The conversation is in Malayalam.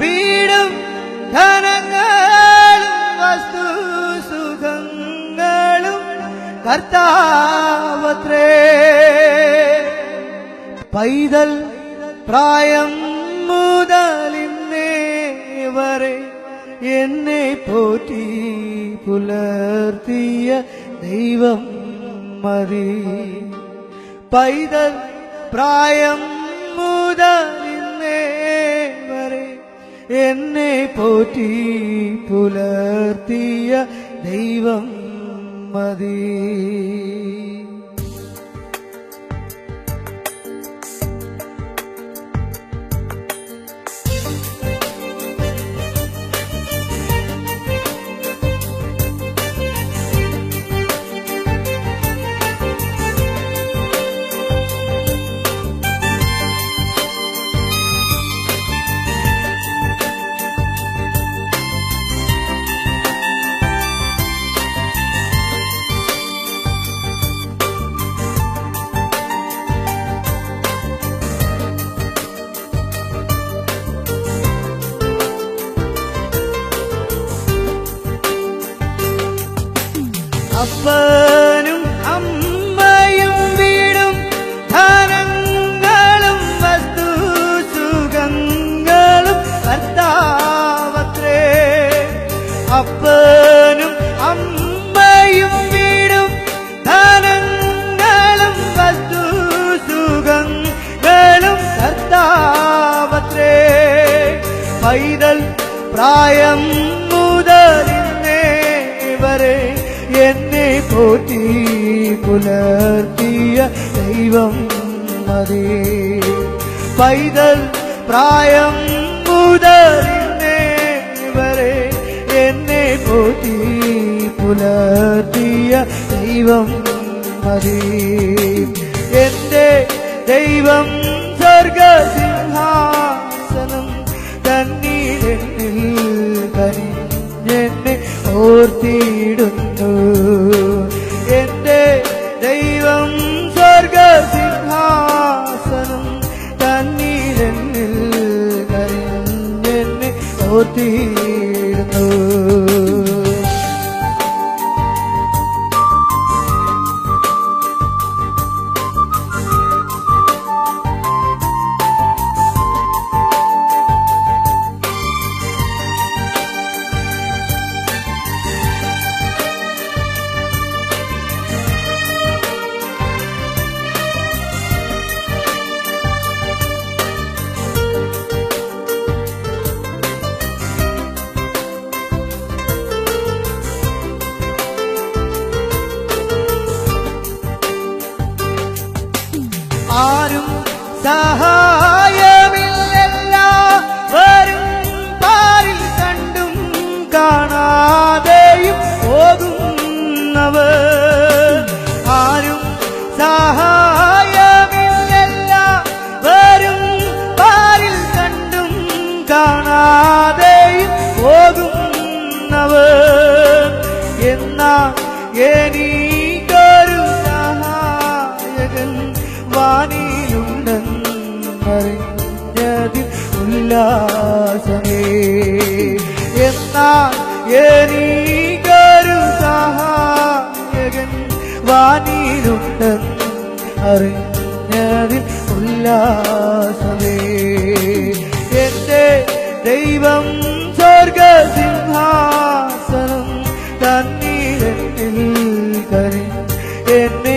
വീടും ധനങ്ങളും വസ്തു പൈതൽ പ്രായം മുതലിന്നേ വരെ എന്നെ പോറ്റി പുലർത്തിയ ദൈവം മതി. പൈതൽ പ്രായം മുതലിന്നേ എന്നെ പോറ്റി പുലർത്തിയ ദൈവം മതി. അപ്പനും അമ്മയും വീടും ധനങ്ങളും വസ്തു സുഖങ്ങളും ഭർത്താവത്രേ അപ്പനും അമ്മയും വീടും ധനങ്ങളും വസ്തു സുഖങ്ങളും ഭർത്താവത്രേ പൈതൽ പ്രായം മുതലിന്നേ വരെ എന്നെ പോറ്റി പുലർത്തിയ ദൈവം മതി പൈതൽ പ്രായം മുതൽ വരെ എന്നെ പോറ്റി പുലർത്തിയ ദൈവം മതി എന്റെ ദൈവം സ്വർഗസിംഹാസനം തന്നീരെന്നിൽ കനിഞ്ഞെന്നെ ഓർത്തിയിടുന്നു കനിഞ്ഞെന്നെ സഹായമില്ല വരും പാരിൽ കണ്ടും കാണാതെയും പോകുന്നവർ. ആരും സഹായമില്ല വരും പാരിൽ കണ്ടും കാണാതെയും പോകുന്നവർ. എന്നാ എനിക്കൊരു അറിഞ്ഞതിൽല്ലാസമേ എന്നാൽ എനിക്കൊരു സഹായകൻ വാനിലുണ്ടെന്ന് അറിഞ്ഞതിൽ ഉല്ലാസമേ. എന്റെ ദൈവം സ്വർഗസിംഹാസനം തന്നീരത്തിൽ കരി. എന്നെ